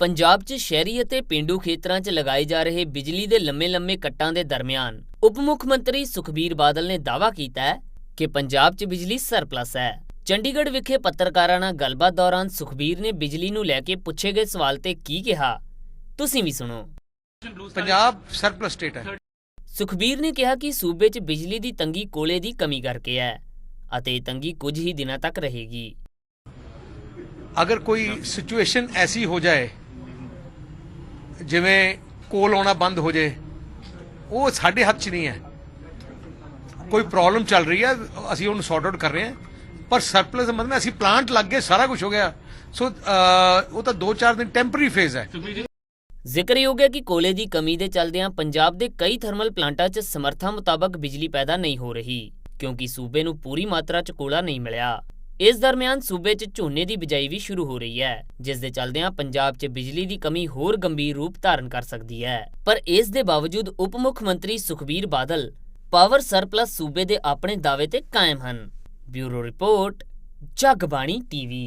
ਪੰਜਾਬ 'ਚ ਸ਼ਹਿਰੀ ਅਤੇ ਪਿੰਡੂ ਖੇਤਰਾਂ 'ਚ ਲਗਾਏ ਜਾ ਰਹੇ ਬਿਜਲੀ ਦੇ ਲੰਮੇ-ਲੰਮੇ ਕੱਟਾਂ ਦੇ ਦਰਮਿਆਨ ਉਪ ਮੁੱਖ ਮੰਤਰੀ ਸੁਖਬੀਰ ਬਾਦਲ ਨੇ ਦਾਅਵਾ ਕੀਤਾ ਹੈ ਕਿ ਪੰਜਾਬ 'ਚ ਬਿਜਲੀ ਸਰਪਲਸ ਹੈ। ਚੰਡੀਗੜ੍ਹ ਵਿਖੇ ਪੱਤਰਕਾਰਾਂ ਨਾਲ ਗੱਲਬਾਤ ਦੌਰਾਨ ਸੁਖਬੀਰ ਨੇ ਬਿਜਲੀ ਨੂੰ ਲੈ ਕੇ ਪੁੱਛੇ ਗਏ ਸਵਾਲ ਤੇ ਕੀ ਕਿਹਾ ਤੁਸੀਂ ਵੀ ਸੁਣੋ। ਪੰਜਾਬ ਸਰਪਲਸ ਸਟੇਟ ਹੈ। ਸੁਖਬੀਰ ਨੇ ਕਿਹਾ ਕਿ ਸੂਬੇ 'ਚ ਬਿਜਲੀ ਦੀ ਤੰਗੀ ਕੋਲੇ ਦੀ ਕਮੀ ਕਰਕੇ ਹੈ ਅਤੇ ਇਹ ਤੰਗੀ ਕੁਝ ਹੀ ਦਿਨਾਂ ਤੱਕ ਰਹੇਗੀ। ਅਗਰ ਕੋਈ ਸਿਚੁਏਸ਼ਨ ਐਸੀ ਹੋ ਜਾਏ ਜਿਵੇਂ ਕੋਲ ਆਉਣਾ ਬੰਦ ਹੋ ਜਾਏ ਉਹ ਸਾਡੇ ਹੱਥ 'ਚ ਨਹੀਂ ਹੈ। ਕੋਈ ਪ੍ਰੋਬਲਮ ਚੱਲ ਰਹੀ ਹੈ, ਅਸੀਂ ਉਹਨੂੰ ਸੌਰਟ ਆਊਟ ਕਰ ਰਹੇ ਹਾਂ। ਪਰ ਸਰਪਲਸ ਮਤਲਬ ਅਸੀਂ ਪਲਾਂਟ ਲੱਗ ਗਏ, ਸਾਰਾ ਕੁਝ ਹੋ ਗਿਆ। ਸੋ ਉਹ ਤਾਂ 2-4 ਦਿਨ ਟੈਂਪਰੇਰੀ ਫੇਜ਼ ਹੈ। ਜ਼ਿਕਰਯੋਗ ਹੈ ਕਿ ਕੋਲੇ ਦੀ ਕਮੀ ਦੇ ਚੱਲਦਿਆਂ ਪੰਜਾਬ ਦੇ ਕਈ ਥਰਮਲ ਪਲਾਂਟਾਂ 'ਚ ਸਮਰੱਥਾ ਮੁਤਾਬਕ ਬਿਜਲੀ ਪੈਦਾ ਨਹੀਂ ਹੋ ਰਹੀ, ਕਿਉਂਕਿ ਸੂਬੇ ਨੂੰ ਪੂਰੀ ਮਾਤਰਾ 'ਚ ਕੋਲਾ ਨਹੀਂ ਮਿਲਿਆ। ਇਸ ਦਰਮਿਆਨ ਸੂਬੇ 'ਚ ਝੋਨੇ ਦੀ ਬਿਜਾਈ ਵੀ ਸ਼ੁਰੂ ਹੋ ਰਹੀ ਹੈ, ਜਿਸ ਦੇ ਚੱਲਦਿਆਂ ਪੰਜਾਬ 'ਚ ਬਿਜਲੀ ਦੀ ਕਮੀ ਹੋਰ ਗੰਭੀਰ ਰੂਪ ਧਾਰਨ ਕਰ ਸਕਦੀ ਹੈ। ਪਰ ਇਸ ਦੇ ਬਾਵਜੂਦ ਉਪ ਮੁੱਖ ਮੰਤਰੀ ਸੁਖਬੀਰ ਬਾਦਲ ਪਾਵਰ ਸਰਪਲਸ ਸੂਬੇ ਦੇ ਆਪਣੇ ਦਾਅਵੇ ਤੇ ਕਾਇਮ ਹਨ। Bureau report, Jagbani TV.